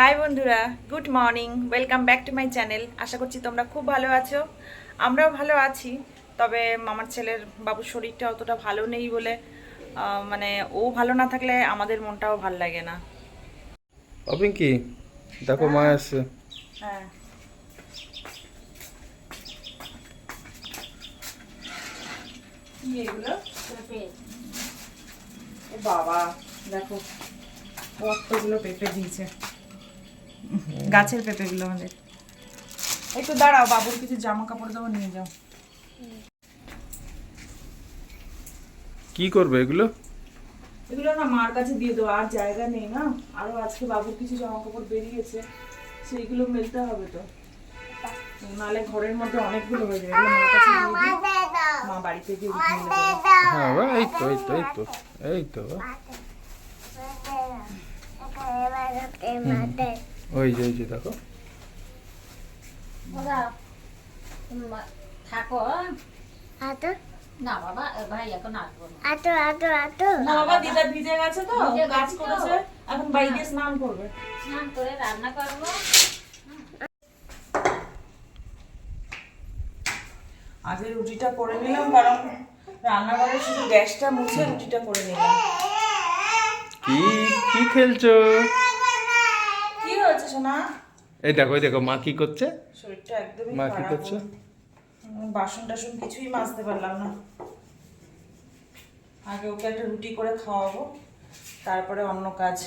High বন্ধুরা good morning welcome back to my channel. আশা করছি তোমরা খুব ভালো আছো। আমরাও ভালো আছি তবে মামার ছেলের বাবুর শরীরটা অতটা ভালো নেই বলে মানে ও ভালো না থাকলে আমাদের মনটাও ভালো লাগে না। অপিঙ্কি দেখো মা আসছে হ্যাঁ। এগুলো? ও বাবা দেখো কতগুলো পেঁপে দিয়েছে। গাছের পেঁপেগুলো আমাদের। একটু দাঁড়াও বাবুর কিছু জামা কাপড় দাও নিয়ে যাও। কি করবে এগুলো? এগুলো না মার কাছে দিয়ে দেবো আর জায়গা নেই না। আরও আজকে বাবুর কিছু জামা কাপড় বেরিয়েছে সেইগুলো মেলতে হবে তো। নালে ঘরের মধ্যে অনেকগুলো হয়ে যাবে মার কাছে। মা বাড়িতে গিয়ে উঠিয়ে নেবে হ্যাঁ বা এই তো এই তো এই তো এই তো। ওই যে ওই যে দেখো। দাদা তোমরা না বাবা ভাই এখন আসব না। না বাবা দিদা ভিজে গেছে তো কাজ করেছে। এখন বাড়ি স্নান করবে। স্নান করে রান্না করব। আগে রুটিটা করে নিলাম কারণ রান্নাঘরে শুধু গ্যাসটা মুছে রুটিটা করে নিলাম। কি কি খেলছো? হয়েছে সোনা এই দেখো এই দেখো মা কি করছে? শরীরটা একদমই মা কি করছে? বাসন টাসন কিছুই মাজতে পারলাম না। আগে ওকে একটা রুটি করে খাওয়াবো তারপরে অন্য কাজ।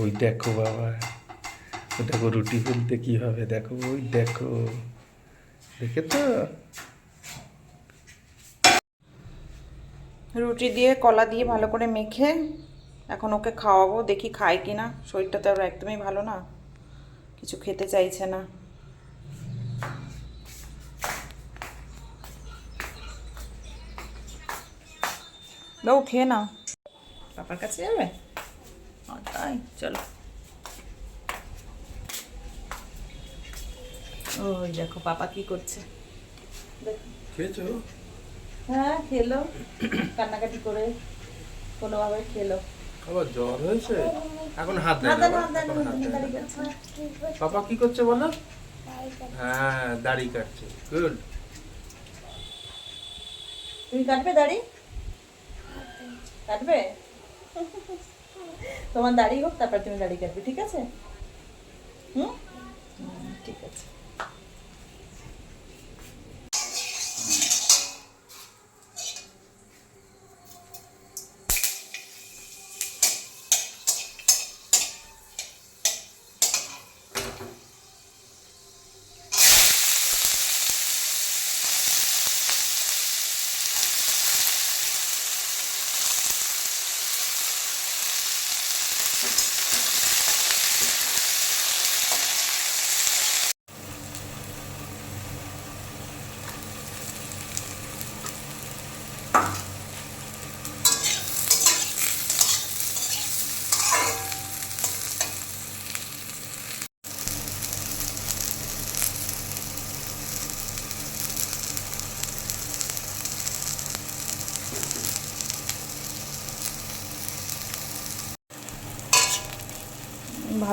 ওই দেখো বাবা দেখো রুটি ফুলতে কি হবে? দেখো ওই দেখো। দেখে তো রুটি দিয়ে, কলা দিয়ে ভালো করে মেখে এখন ওকে খাওয়াবো, দেখি খায় কি না। শরীরটা তো আর একদমই ভালো না, কিছু খেতে চাইছে না। দাও, খেয়ে নাও। পাপার কাছে যাবে? তাই, চলো। ওই দেখো, পাপা কি করছে। দেখো খেয়েছো? হ্যাঁ খেলো। কান্নাকাটি করে কোনোভাবে খেলো। আবার জ্বর হয়েছে? এখন হাত দেয়। পাপা কি করছে বলো? হ্যাঁ দাড়ি কাটছে। গুড তুমি কাটবে দাড়ি? কাটবে? তোমার দাড়ি হোক তারপর তুমি দাড়ি কাটবে ঠিক আছে? হুম, ঠিক আছে।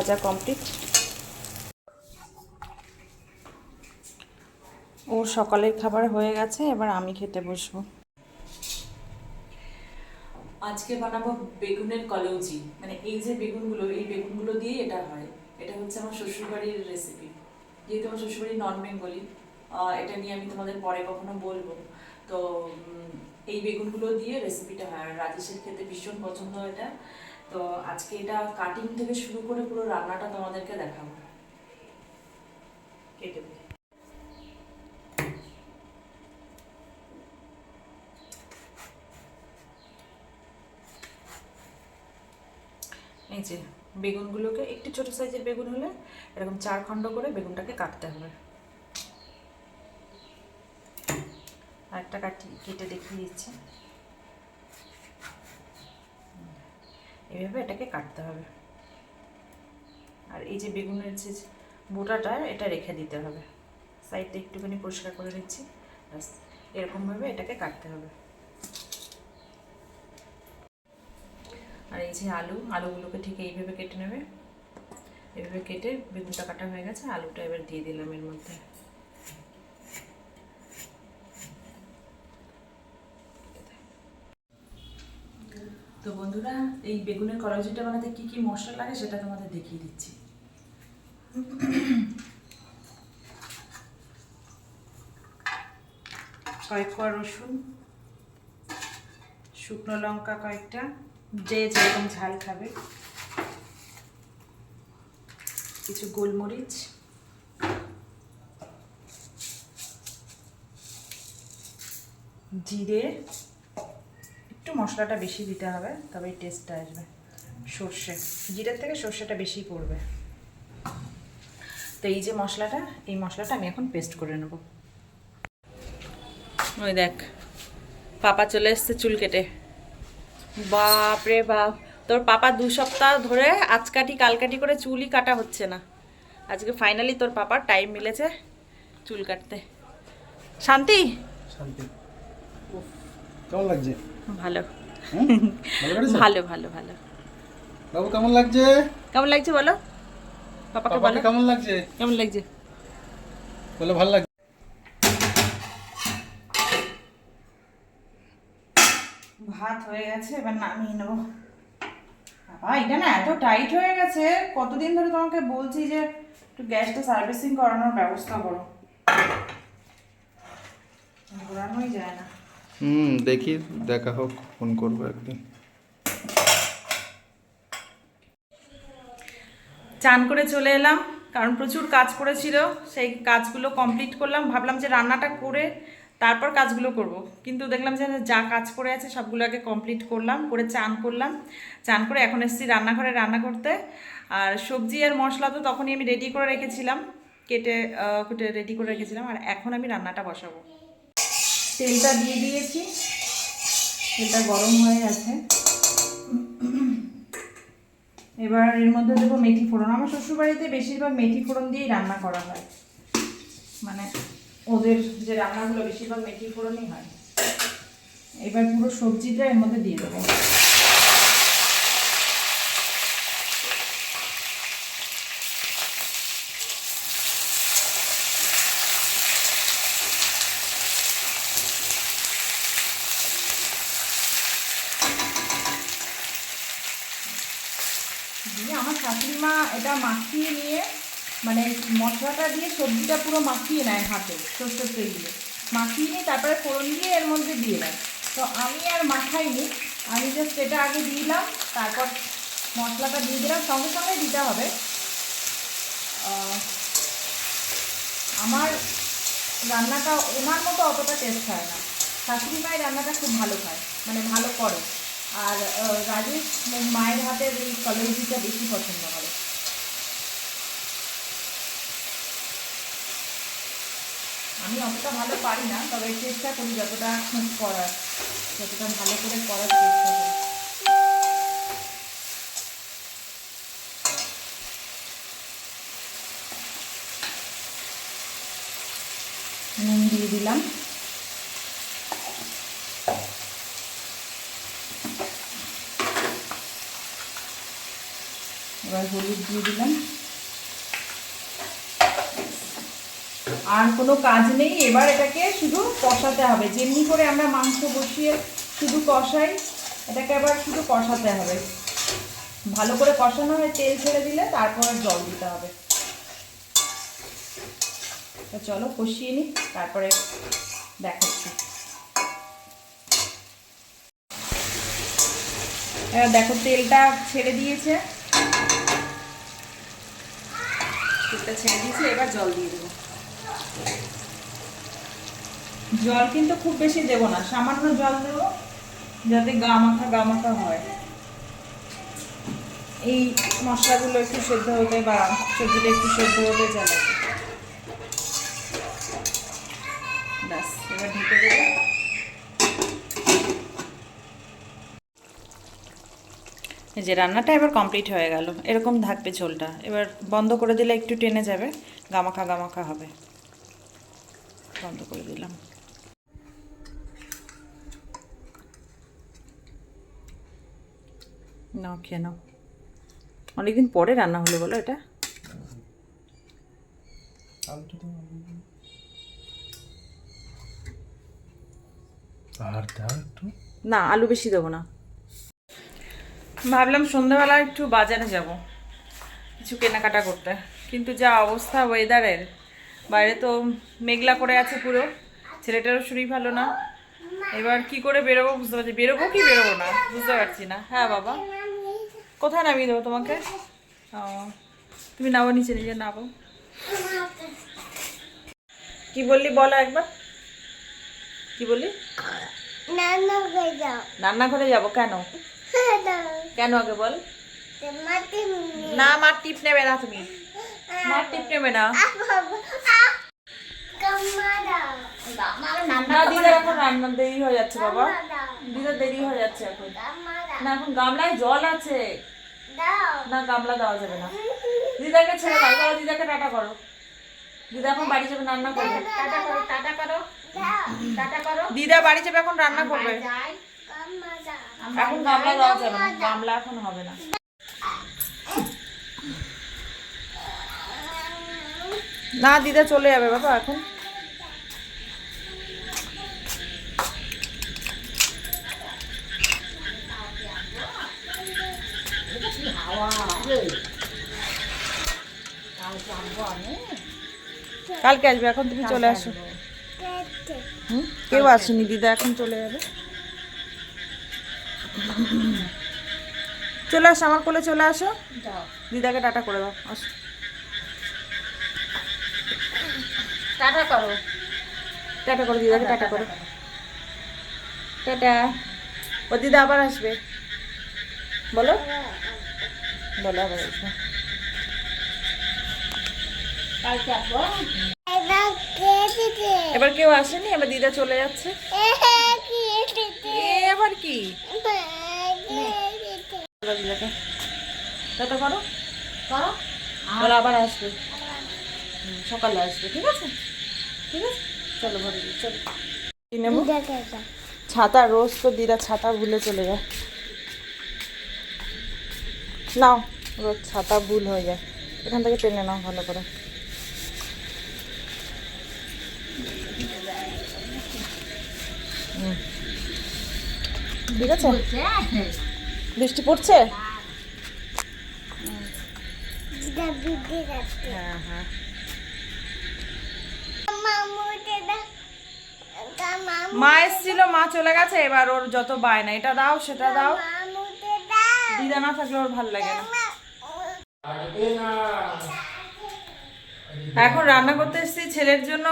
ভাজা কমপ্লিট ওর সকালের খাবার হয়ে গেছে, এবার আমি খেতে বসবো। আজকে বানাবো বেগুনের কলৌজি মানে এই যে বেগুনগুলো, এই বেগুনগুলো দিয়ে এটা হয়। এটা হচ্ছে আমার শ্বশুরবাড়ির রেসিপি যেহেতু আমার শ্বশুরবাড়ি নন বেঙ্গলি এটা নিয়ে আমি তোমাদের পরে কখনো বলব। তো এই বেগুনগুলো দিয়ে রেসিপিটা হয়। আর রাজেশের খেতে ভীষণ পছন্দ এটা। তো আজকে এটা কাটিং থেকে শুরু করে পুরো রান্নাটা তোমাদেরকে দেখাবো। কেটে যে বেগুনগুলোকে একটু ছোট সাইজের বেগুন হলে এরকম চার খণ্ড করে বেগুনটাকে কাটতে হবে। আর একটা কাটি কেটে দেখিয়ে এভাবে এটাকে কাটতে হবে। আর এই যে বেগুনের যে বোটাটা, এটা রেখে দিতে হবে। সাইডটা একটুখানি পরিষ্কার করে নিচ্ছি। ব্যাস, এরকমভাবে এটাকে কাটতে হবে। আর এই যে আলু, আলুগুলোকে ঠিক এইভাবে কেটে নেবে। এভাবে কেটে বেগুনটা কাটা হয়ে গেছে, আলুটা এবার দিয়ে দিলাম এর মধ্যে। তো বন্ধুরা, এই বেগুনের কলাজিটা বানাতে কি কি মশলা লাগে সেটা তোমাদের দেখিয়ে দিচ্ছি। কয়েক কোয়া রসুন, শুকনো লঙ্কা কয়েকটা, যে যেরকম ঝাল খাবে। কিছু গোলমরিচ। জিরে। একটু মশলাটা বেশি দিতে হবে তবে টেস্টটা আসবে। সর্ষে, জিরের থেকে সর্ষেটা বেশি পড়বে। তো এই যে মশলাটা, এই মশলাটা আমি এখন পেস্ট করে নেব। ওই দেখ, পাপা চলে এসছে চুল কেটে। বাপ রে বাপ, তোর পাপা দু সপ্তাহ ধরে আজ কাটি কাল কাটি করে চুলই কাটা হচ্ছে না। আজকে ফাইনালি তোর পাপার টাইম মিলেছে চুল কাটতে। শান্তি? শান্তি। কেমন লাগছে? ভালো। ভালো ভালো ভালো বাবু কেমন লাগছে? কেমন লাগছে বলো? পাপাকে বলো। কেমন লাগছে? কেমন লাগছে? বলে ভালো লাগছে? ভাত হয়ে গেছে এবার নামিয়ে নেব। বাবা এটা না এত টাইট হয়ে গেছে। কতদিন ধরে তোমাকে বলছি যে একটু গ্যাসটা সার্ভিসিং করানোর ব্যবস্থা করো। ঘোরানোই যায় না। হুম, দেখি, দেখা হোক, ফোন করব একদিন। চান করে চলে এলাম, কারণ প্রচুর কাজ পড়েছিল সেই কাজগুলো কমপ্লিট করলাম, ভাবলাম যে রান্নাটা করে তারপর কাজগুলো করব। কিন্তু দেখলাম যে যা কাজ পড়ে আছে সবগুলো আগে কমপ্লিট করলাম, করে চান করলাম। চান করে এখন এসেছি রান্নাঘরে রান্না করতে। আর সবজি আর মশলা তো তখনই আমি রেডি করে রেখেছিলাম, কেটে কুটে রেডি করে রেখেছিলাম, আর এখন আমি রান্নাটা বসাবো। তেলটা দিয়ে দিয়েছি। তেলটা গরম হয়ে গেছে। এবার এর মধ্যে দেবো মেথি ফোড়ন। আমার শ্বশুরবাড়িতে বেশিরভাগ মেথি ফোড়ন দিয়েই রান্না করা হয়। মানে ওদের যে রান্নাগুলো বেশিরভাগ মেথি ফোড়নই হয়। এবার পুরো সবজিটা এর মধ্যে দিয়ে দেবো। দিয়ে আমার শাশুড়ি মা এটা মাখিয়ে নিয়ে মানে মশলাটা দিয়ে সবজিটা পুরো মাখিয়ে নেয় হাতে সর্ষের তেল দিয়ে। মাখিয়ে নিয়ে তারপরে ফোড়ন দিয়ে এর মধ্যে দিয়ে দেয়। তো আমি আর মাখাইনি আমি জাস্ট এটা আগে দিলাম, তারপর মশলাটা দিয়ে দিলাম, সঙ্গে সঙ্গে দিতে হবে। আমার রান্নাটা ওনার মতো অতটা টেস্ট হয় না। শাশুড়ি মায়ের রান্নাটা খুব ভালো খায় মানে ভালো করে। আর রাজেশ মায়ের হাতের এই কলেজিটা বেশি পছন্দ করে। আমি অতটা ভালো পারি না, তবে চেষ্টা করি যতটা করার, যতটা ভালো করে করার চেষ্টা করি। নুন দিয়ে দিলাম এবার হলুদ দিয়ে দিলাম। আর কোনো কাজ নেই। এবার এটাকে শুধু কষাতে হবে। যেমনি করে আমরা মাংস বসিয়ে শুধু কষাই, এটাকে আবার শুধু কষাতে হবে। ভালো করে কষানো হয়, তেল ছেড়ে দিলে তারপর জল দিতে হবে। চলো কষিয়ে নিই, তারপরে দেখাচ্ছি। দেখো তেলটা ছেড়ে দিয়েছে। তেলটা ছেড়ে দিয়েছে, এবার জল দিয়ে দেবো। জল কিন্তু খুব বেশি দেবো না, সামান্য জল দেবো, যাতে গা মাখা গা মাখা হয়। এই মশলাগুলো একটু সেদ্ধ হতে বা সবজিটা একটু সেদ্ধ হতে যা ব্যাস, এবার ঢেকে দেবো। যে রান্নাটা এবার কমপ্লিট হয়ে গেল। এরকম থাকবে ঝোলটা। এবার বন্ধ করে দিলে একটু টেনে যাবে। গামাখা গামাখা হবে। বন্ধ করে দিলাম। না কেন অনেকদিন পরে রান্না হলো বলো এটা? না আলু বেশি দেবো না। ভাবলাম সন্ধ্যাবেলা একটু বাজারে যাব কিছু কেনাকাটা করতে। কিন্তু যা অবস্থা ওয়েদারের বাইরে তো মেঘলা করে আছে পুরো ছেলেটারও শরীর ভালো না। এবার কি করে বেরোবো বুঝতে পারছি বেরোবো কি বেরোবো না বুঝতে পারছি না। হ্যাঁ বাবা। কোথায় নামিয়ে দেবো তোমাকে? ও তুমি নাও নিচে নিজে নাবো কি বললি বলো একবার। কি বললি? রান্নাঘরে যাব কেন? কেন আগে বল? না মার টিপ নেবে না তুমি। মার টিপ নেবে না। না দিদার এখন রান্না দেরি হয়ে যাচ্ছে বাবা। দিদার দেরি হয়ে যাচ্ছে এখন। না এখন গামলায় জল আছে। না গামলা দেওয়া যাবে না। দিদাকে ছেড়ে দাও দাও দিদাকে টাটা করো। দিদা এখন বাড়ি যাবে রান্না করবে। টাটা করো টাটা করো। টাটা করো। দিদা বাড়ি যাবে এখন রান্না করবে। যাই। এখন গামলা দেওয়া যাবে না গামলা এখন হবে না। না দিদা চলে যাবে বাবা এখন। কালকে আসবে এখন তুমি চলে আসো। হুম? কেউ আসেনি দিদা এখন চলে যাবে। চলে আসো আমার কোলে চলে আসো। যাও দিদাকে টাটা করে দাও আসো। টাটা করো। টাটা করো দিদাকে টাটা করো। টাটা ও দিদা আবার আসবে। বলো। বলো আবার আসবে। এবার কেউ আসেনি এবার দিদা চলে যাচ্ছে। এবার কি টাটা করো করো। বলো আবার আসবে। সকালে আসবে ঠিক আছে? ঠিক আছে? চলো ঘরে চলো। নেব? ছাতা রোজ তো দিদা ছাতা ভুলে চলে যায়। নাও রোজ ছাতা ভুল হয়ে যায়। এখান থেকে টেনে নাও ভালো করে হুম। ঠিক আছে? বৃষ্টি পড়ছে? হ্যাঁ হ্যাঁ মা এসেছিল মা চলে গেছে এবার ওর যত বায়না এটা দাও সেটা দাও। দিদা না থাকলে ওর ভালো লাগে না। এখন রান্না করতে এসেছি ছেলের জন্য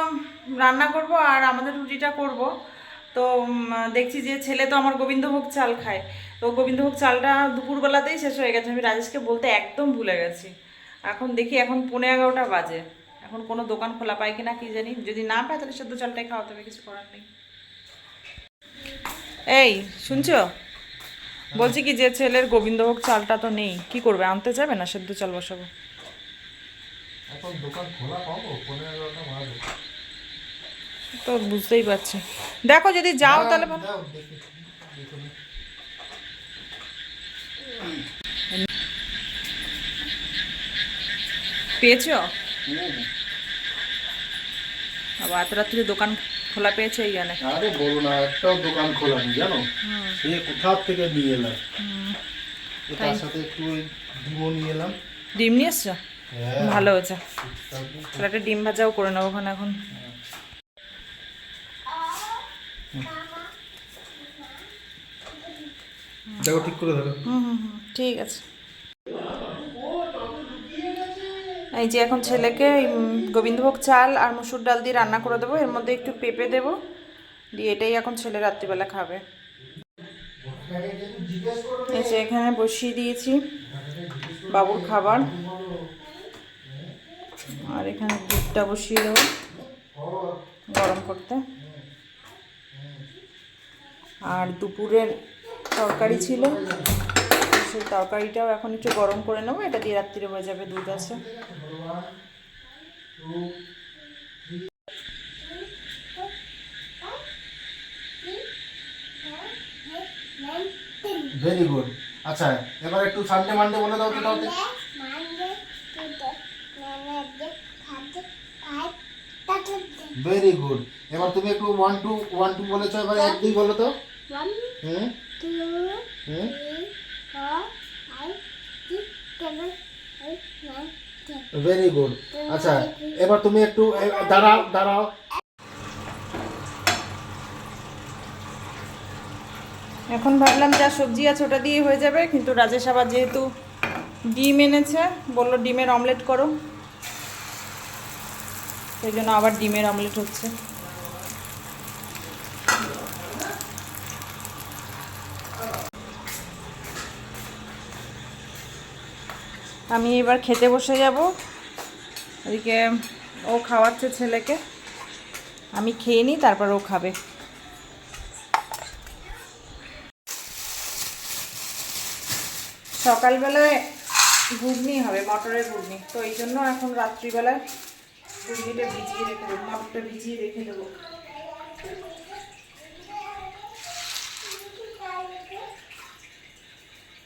রান্না করব আর আমাদের রুটিটা করব। তো দেখছি যে ছেলে তো আমার গোবিন্দভোগ চাল খায়। তো গোবিন্দভোগ চালটা দুপুরবেলাতেই শেষ হয়ে গেছে। আমি রাজেশকে বলতে একদম ভুলে গেছি। এখন দেখি এখন পনেরো এগারোটা বাজে। এখন কোনো দোকান খোলা পায় কিনা কি জানি। যদি না পায় তাহলে সেদ্ধ চালটাই খাওয়াতে হবে, কিছু করার নেই। এই, শুনছো? বলছি কি যে ছেলের গোবিন্দভোগ চালটা তো নেই। কি করবে? আনতে যাবে না সেদ্ধ চাল বসাবো? এখন দোকান খোলা পাবো? পনেরো এগারোটা বাজে। তো বুঝতেই পারছি। দেখো যদি যাও তাহলে পেয়েছ? আবার এত রাত্রে দোকান খোলা পেয়েছ এই আরে বলো না একটাও দোকান খোলা নেই জানো? সে কোথার থেকে নিয়ে এলাম তার সাথে একটু ওই ডিমও নিয়ে এলাম। ডিম নিয়ে এসছো? হ্যাঁ। ভালো হয়েছে। তাহলে একটা ডিম ভাজাও করে নেব ওখানে এখন। দেখো, ঠিক করে ধরো। হুম হুম ঠিক আছে। এই যে এখন ছেলেকে গোবিন্দভোগ চাল আর মুসুর ডাল দিয়ে রান্না করে দেবো। এর মধ্যে একটু পেঁপে দেবো। দিয়ে এটাই এখন ছেলে রাত্রিবেলা খাবে। এই যে এখানে বসিয়ে দিয়েছি বাবুর খাবার। আর এখানে দুধটা বসিয়ে দেবো গরম করতে। আর দুপুরের তরকারি ছিল। সেই তরকারিটাও এখন একটু গরম করে নেব। এটা দিয়ে রাত্রিরে হয়ে যাবে দুধ আছে। ভেরি গুড আচ্ছা এবার একটু সানডে মানডে বলে দাও তো তাও তো। ভেরি গুড এবার তুমি একটু ওয়ান টু ওয়ান টু বলেছ, এবার এক, দুই বলো তো। ভেরি গুড আচ্ছা এবার তুমি একটু দাঁড়াও দাঁড়াও। এখন ভাবলাম যা সবজি আছে ওটা দিয়ে হয়ে যাবে কিন্তু রাজেশ আবার যেহেতু ডিম এনেছে বলল ডিমের অমলেট করো। সেই জন্য আবার ডিমের অমলেট হচ্ছে। আমি এবার খেতে বসে যাব। ওদিকে ও খাওয়াচ্ছে ছেলেকে। আমি খেয়ে নিই, তারপর ও খাবে। সকালবেলায় ঘুগনি হবে, মটরের ঘুগনি। তো এই জন্য এখন রাত্রিবেলায় ঘুগনিটা ভিজিয়ে রেখে দেবো, মটরটা ভিজিয়ে রেখে দেবো।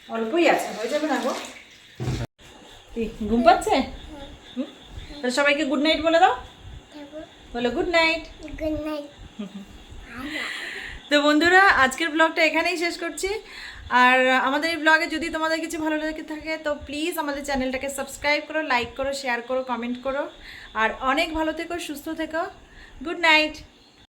অল্পই আছে, হয়ে যাবে না গো? ঘুম পাচ্ছে? তাহলে সবাইকে গুড নাইট বলে দাও। বলো গুড নাইট গুড নাইট তো বন্ধুরা, আজকের ব্লগটা এখানেই শেষ করছি। আর আমাদের এই ব্লগে যদি তোমাদের কিছু ভালো লেগে থাকে, তো প্লিজ আমাদের চ্যানেলটাকে সাবস্ক্রাইব করো লাইক করো শেয়ার করো কমেন্ট করো। আর অনেক ভালো থেকো, সুস্থ থেকো। Good night